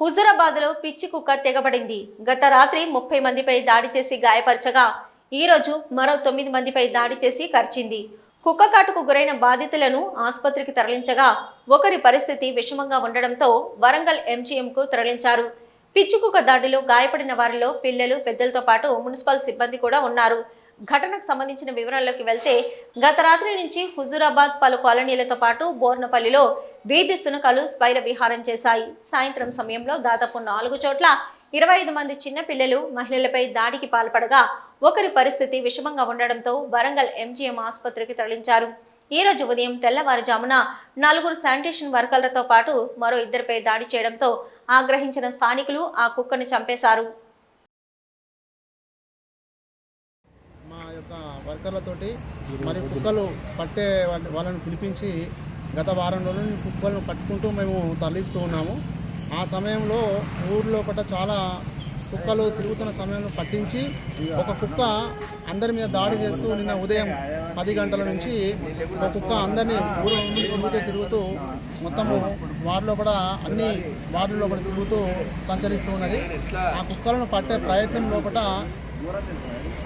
హుజురాబాద్లో పిచ్చి కుక్క తెగబడింది. గత రాత్రి ముప్పై మందిపై దాడి చేసి గాయపరచగా ఈరోజు మరో తొమ్మిది మందిపై దాడి చేసి కరిచింది. కుక్క కాటుకు గురైన బాధితులను ఆసుపత్రికి తరలించగా ఒకరి పరిస్థితి విషమంగా ఉండడంతో వరంగల్ ఎంజీఎంకు తరలించారు. పిచ్చి కుక్క దాడిలో గాయపడిన వారిలో పిల్లలు పెద్దలతో పాటు మున్సిపల్ సిబ్బంది కూడా ఉన్నారు. ఘటనకు సంబంధించిన వివరాల్లోకి వెళ్తే గత రాత్రి నుంచి హుజూరాబాద్ పలు కాలనీలతో పాటు బోర్నపల్లిలో వీధి సునకలు స్వైర విహారం చేశాయి. సాయంత్రం సమయంలో దాదాపు నాలుగు చోట్ల ఇరవై ఐదు మంది చిన్న పిల్లలు మహిళలపై దాడికి పాల్పడగా ఒకరి పరిస్థితి విషమంగా ఉండడంతో వరంగల్ ఎంజీఎం ఆసుపత్రికి తరలించారు. ఈ రోజు ఉదయం తెల్లవారుజామున నలుగురు శానిటేషన్ వర్కర్లతో పాటు మరో ఇద్దరిపై దాడి చేయడంతో ఆగ్రహించిన స్థానికులు ఆ కుక్కను చంపేశారు. మా యొక్క వర్కర్లతోటి మరి కుక్కలు పట్టే వాళ్ళని పిలిపించి గత వారం రోజులు కుక్కలను పట్టుకుంటూ మేము తరలిస్తూ ఉన్నాము. ఆ సమయంలో ఊర్లో పట్ల చాలా కుక్కలు తిరుగుతున్న సమయంలో పట్టించి ఒక కుక్క అందరి మీద దాడి చేస్తూ నిన్న ఉదయం పది గంటల నుంచి ఒక కుక్క అందరినీ ఊరు తిరుగుతూ తిరుగుతూ మొత్తము వార్డులో కూడా అన్ని వార్డుల్లో కూడా తిరుగుతూ సంచరిస్తూ ఉన్నది. ఆ కుక్కలను పట్టే ప్రయత్నం లోపల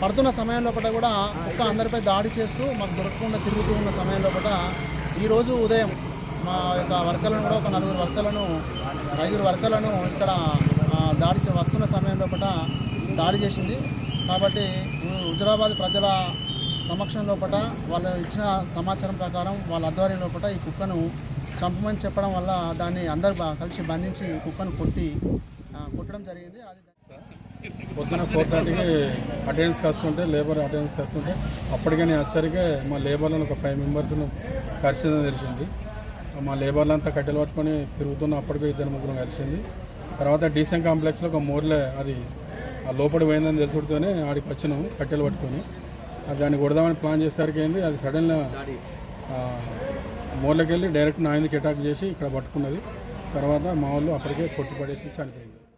పడుతున్న సమయం లోపల కూడా కుక్క అందరిపై దాడి చేస్తూ మాకు దొరకకుండా తిరుగుతూ ఉన్న సమయం లోపల ఈరోజు ఉదయం మా యొక్క వర్కర్లను కూడా ఒక నలుగురు వర్కర్లను ఐదుగురు వర్కర్లను ఇక్కడ దాడి చే- వస్తున్న సమయంలో పట దాడి చేసింది. కాబట్టి హుజరాబాద్ ప్రజల సమక్షం లోపల వాళ్ళు ఇచ్చిన సమాచారం ప్రకారం వాళ్ళ ఆధ్వర్యం లోపల ఈ కుక్కను చంపమని చెప్పడం వల్ల దాన్ని అందరు కలిసి బంధించి కుక్కను కొట్టి కొట్టడం జరిగింది. అది పొద్దున ఫోర్ థర్టీకి అటెండెన్స్ వస్తుంటే లేబర్ అటెండెన్స్ కస్తుంటే అప్పటికే నేను వచ్చేసరికి మా లేబర్లను ఒక ఫైవ్ మెంబర్స్ను కలిసిందని తెలిసింది. మా లేబర్లంతా కట్టెలు పట్టుకొని తిరుగుతున్న అప్పటికే ఇద్దరు ముగ్గురు కలిసింది తర్వాత డీసెంట్ కాంప్లెక్స్లో ఒక మోర్లే అది ఆ లోపల పోయిందని తెలుసుడితోనే ఆడికి వచ్చినాం కట్టెలు పట్టుకొని. అది దాన్ని కొడదామని ప్లాన్ చేసేసరికి ఏంది అది సడన్గా మోర్లోకి వెళ్ళి డైరెక్ట్ నా ఆయనకి అటాక్ చేసి ఇక్కడ పట్టుకున్నది. తర్వాత మా వాళ్ళు అప్పటికే కొట్టుపడేసి చనిపోయింది.